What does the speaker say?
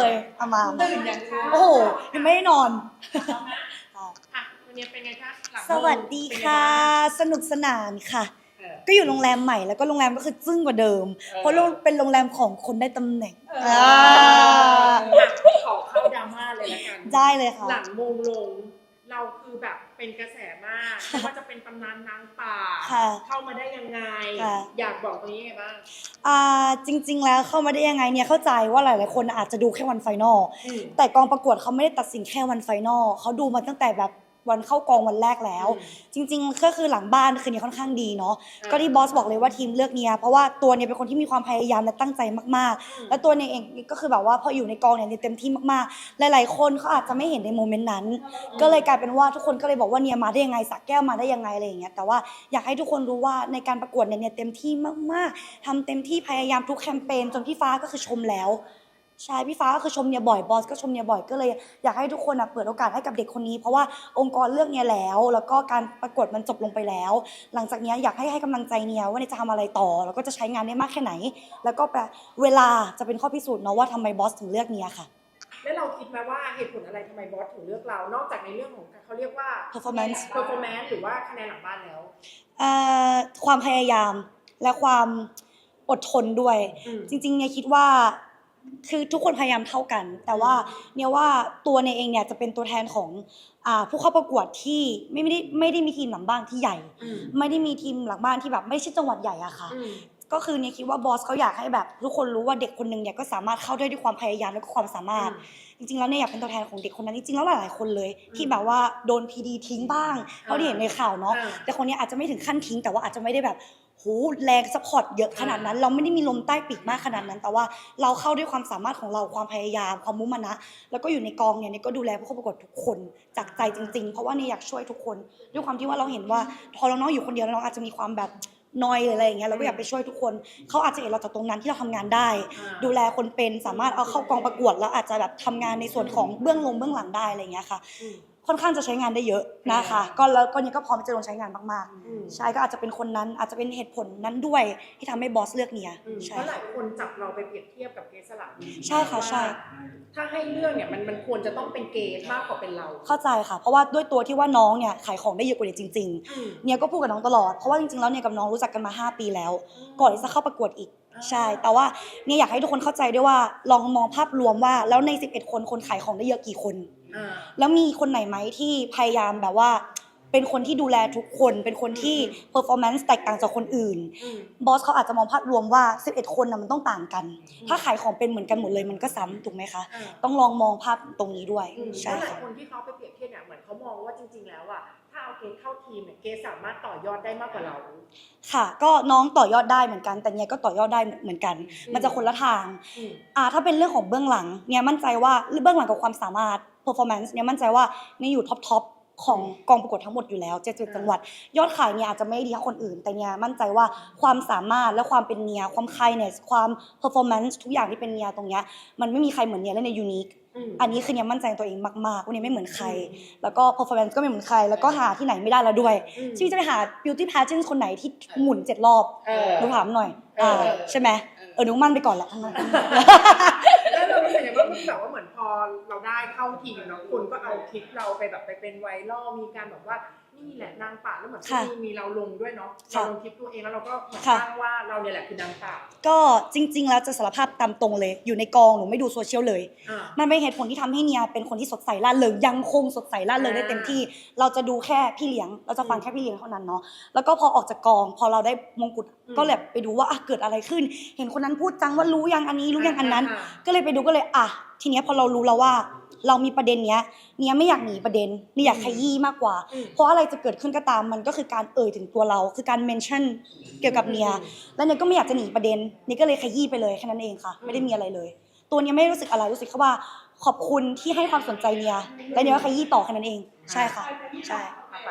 เลยเอามามาตื่นยังคะโอ้โหยังไม่ได้นอน อะวันนี้เป็นไงคะหลังสวัสดีเป็นไงค่ะบ้างสนุกสนานค่ะ เออ ก็อยู่โรงแรมใหม่แล้วก็โรงแรมก็คือจึ้งกว่าเดิม เออ เพราะโรงเป็นโรงแรมของคนได้ตำแหน่งเอออ่าอะขอเข้าดราม่าเลยละกัน ได้เลยค่ะ หลังมงลง เราคือแบบเป็นกระแสมากไม่ว่าจะเป็นตำนานนางป่า ค่ะเข้ามาได้ยังไง ค่ะ อยากบอกตรงนี้ไงบ้าง อ่าจริง ๆ แล้วเข้ามาได้ยังไงเนี่ยเข้าใจว่าหลาย ๆ คนอาจจะดูแค่วันไฟนอล อืม แต่กองประกวดเขาไม่ได้ตัดสินแค่วันไฟนอลเขาดูมาตั้งแต่แบบ วันเข้ากองวันแรกแล้ว จริง ๆ ก็คือหลังบ้านคือเนี่ยค่อนข้างดีเนาะอ่าก็ที่บอสบอกเลยว่าทีมเลือกเนี่ยเพราะว่าตัวเนี่ยเป็นคนที่มีความพยายามและตั้งใจมากอืมๆแล้วตัวเนี่ยเองก็คือแบบว่าพออยู่ในกองเนี่ยเนี่ยเต็มที่มากๆ หลายๆคนเขาอาจจะไม่เห็นในโมเมนต์นั้น ก็เลยกลายเป็นว่าทุกคนก็เลยบอกว่าเนี่ยมาได้ยังไงสักแก้วมาได้ยังไงอะไรอย่างเงี้ยแต่ว่าอยากให้ทุกคนรู้ว่าในการประกวดเนี่ยเนี่ยเต็มที่มากๆทำเต็มที่พยายามทุกแคมเปญจนพี่ฟ้าก็คือชมแล้ว ใช่พี่ฟ้าก็คือชมเนี่ยบ่อยบอสก็ชมเนี่ยบ่อยก็เลย อยากให้ทุกคนอะเปิดโอกาสให้กับเด็กคนนี้ เพราะว่าองค์กรเลือกเนี่ยแล้ว แล้วก็การประกวดมันจบลงไปแล้ว หลังจากเนี้ยอยากให้ให้กำลังใจเนี่ยว่าเนี่ยจะทำอะไรต่อ แล้วก็จะใช้งานได้มากแค่ไหน แล้วก็แบบเวลาจะเป็นข้อพิสูจน์เนาะว่าทำไมบอสถึงเลือกเนี่ยค่ะ แล้วเราคิดไหมว่าเหตุผลอะไรทำไมบอสถึงเลือกเรา นอกจากในเรื่องของเขาเรียกว่า performance performance หรือว่าคะแนนหลังบ้านแล้ว เอ่อความพยายามและความอดทนด้วย อืม จริงๆเนี่ยคิดว่า คือทุกคนพยายามเท่ากัน แต่ว่าเนี่ยว่าตัวในยเองเนี่ยจะเป็นตัวแทนของอ่าผู้เข้าประกวดที่ไม่ไม่ได้ไม่ได้มีทีมหลังบ้านที่ใหญ่ อืม ไม่ได้มีทีมหลังบ้านที่แบบไม่ใช่จังหวัดใหญ่อะค่ะ อืม ก็คือเนี่ยคิดว่าบอสเขาอยากให้แบบทุกคนรู้ว่าเด็กคนหนึ่งเนี่ยก็สามารถเข้าได้ด้วยความพยายามและก็ความสามารถ จริงๆแล้วเนี่ยอยากเป็นตัวแทนของเด็กคนนั้นจริงๆแล้วหลายๆคนเลย ที่แบบว่าโดนพีดีทิ้งบ้างเท่าที่เห็นในข่าวเนาะอ่า แต่คนเนี้ยอาจจะไม่ถึงขั้นทิ้งแต่ว่าอาจจะไม่ได้แบบโหแรงซัพพอร์ตเยอะขนาดนั้น เราไม่ได้มีลมใต้ปีกมากขนาดนั้น แต่ว่าเราเข้าด้วยความสามารถของเราความพยายาม ความมุ่งมั่นนะแล้วก็อยู่ในกองเนี่ยเนี่ยก็ดูแลผู้เข้าประกวดทุกคนจากใจจริง ๆ เพราะว่าเนี่ยอยากช่วยทุกคน ด้วยความที่ว่าเราเห็นว่าพอเราน้องอยู่คนเดียวแล้วเราอาจจะมีความแบบนอยหรืออะไรอย่างเงี้ยเราก็อยากไปช่วยทุกคนเขาอาจจะเห็นเราจากตรงนั้นที่เราทำงานได้อ่าดูแลคนเป็นสามารถเอาเข้ากองประกวดแล้วอาจจะแบบทำงานในส่วนของเบื้องลงเบื้องหลังได้อะไรอย่างเงี้ยค่ะอืม ค่อนข้างจะใช้งานได้เยอะนะคะ ก็แล้วก็เนี่ยก็พร้อมจะลงใช้งานมากอืมๆใช่ก็อาจจะเป็นคนนั้นอาจจะเป็นเหตุผลนั้นด้วยที่ทำให้บอสเลือกเนี่ยอืมใช่เพราะหลายคนจับเราไปเปรียบเทียบกับเกสละใช่ค่ะใช่ ถ้าให้เลือกเนี่ยมันมันควรจะต้องเป็นเกสมากกว่าเป็นเรา เข้าใจค่ะ เพราะว่าด้วยตัวที่ว่าน้องเนี่ยขายของได้เยอะกว่าเด็กจริงอืมๆเนี่ยก็พูดกับน้องตลอดเพราะว่าจริงๆแล้วเนี่ยกับน้องรู้จักกันมา 5 ปีแล้ว ก่อนที่จะเข้าประกวดอีก ใช่ แต่ว่าเนี่ยอยากให้ทุกคนเข้าใจด้วยว่า ลองมองภาพรวมว่า แล้วใน 11 คนคนขายของได้เยอะกี่คน อ่าแล้วมีคนไหนไหมที่พยายามแบบว่า เป็นคนที่ดูแลทุกคน เป็นคนที่ performance แตกต่างจากคนอื่น อืมบอสเขาอาจจะมองภาพรวมว่า 11 คนนะมันต้องต่างกัน ถ้าขายของเป็นเหมือนกันหมดเลยมันก็ซ้ำถูกไหมคะ อ่าต้องลองมองภาพตรงนี้ด้วย อืมใช่แล้วหลายค่ะ คนที่เขาไปเปรียบเทียบ แล้วอะถ้าเอาเกสเข้าทีมเนี่ยเกสสามารถต่อยอดได้มากกว่าเรา ค่ะ ก็น้องต่อยอดได้เหมือนกัน แต่เนี่ยก็ต่อยอดได้เหมือนกันอืมมันจะคนละทางอืม อ่าถ้าเป็นเรื่องของเบื้องหลังเนี่ยมั่นใจว่าเบื้องหลังกับความสามารถ performance เนี่ยมั่นใจว่าเนี่ยอยู่ท็อปทอปของกองประกวดทั้งหมดอยู่แล้วเจ็ดอ่าจังหวัด ยอดขายเนี่ยอาจจะไม่ดีเท่าคนอื่น แต่เนี่ยมั่นใจว่าความสามารถและความเป็นเนียความใครเนี่ยความ performance ทุกอย่างที่เป็นเนียตรงเนี้ยมันไม่มีใครเหมือนเนียและในยูนิคม อันนี้คือเนี่ยมั่นใจในตัวเองมากๆว่าเนี่ยไม่เหมือนใครอืมแล้วก็ performance ก็ไม่เหมือนใคร แล้วก็หาที่ไหนไม่ได้แล้วด้วยอืมที่จะไปหา beauty pageant คนไหนที่หมุนเจ็ดรอบเออหนูถามหน่อยเอออ่าใช่ไหมเออหนูมั่นไปก่อนแหละทั้งนั้นแล้วเรารู้สึกยังไงบ้างที่แบบว่าเหมือนพอเราได้เข้าทีมเนาะคนก็เอาคลิปเราไปแบบไปเป็นไวรัลมีการแบบว่า นี่แหละนางป่าแล้วเหมือนค่ะมีมีเราลงด้วยเนาะค่ะเราลงคลิปตัวเองแล้วเราก็เหมือนค่ะตั้งว่าเราเนี่ยแหละคือนางป่าก็จริง ๆ แล้วจะสารภาพตามตรงเลย อยู่ในกองหนูไม่ดูโซเชียลเลยอ่ามันเป็นเหตุผลที่ทำให้เนียเป็นคนที่สดใสร่าเริงยังคงสดใสร่าเริงได้เต็มที่ เราจะดูแค่พี่เลี้ยง เราจะฟังอืมแค่พี่เลี้ยงเท่านั้นเนาะแล้วก็พอออกจากกอง พอเราได้มงกุฎอืมก็เลยไปดูว่าอะเกิดอะไรขึ้น เห็นคนนั้นพูดจังว่ารู้ยังอันนี้รู้ยังอันนั้นอ่าก็เลยไปดูก็เลยอะ ทีเนี้ยพอเรารู้แล้วว่า เรามีประเด็นเนี้ยเนี้ยไม่อยากหนีประเด็นนี่อยากขยี้มากกว่า อืม เพราะอะไรจะเกิดขึ้นก็ตามมันก็คือการเอ่ยถึงตัวเรา คือการเมนชั่นเกี่ยวกับเนียอืมแล้วเนี่ยก็ไม่อยากจะหนีประเด็นนี่ก็เลยขยี้ไปเลยแค่นั้นเองค่ะ ไม่ได้มีอะไรเลย ตัวเนี้ยไม่ได้รู้สึกอะไรรู้สึกแค่ว่าขอบคุณที่ให้ความสนใจเนียและเนี่ยก็ขยี้ต่อแค่นั้นเอง ใช่ค่ะ ใช่อะไป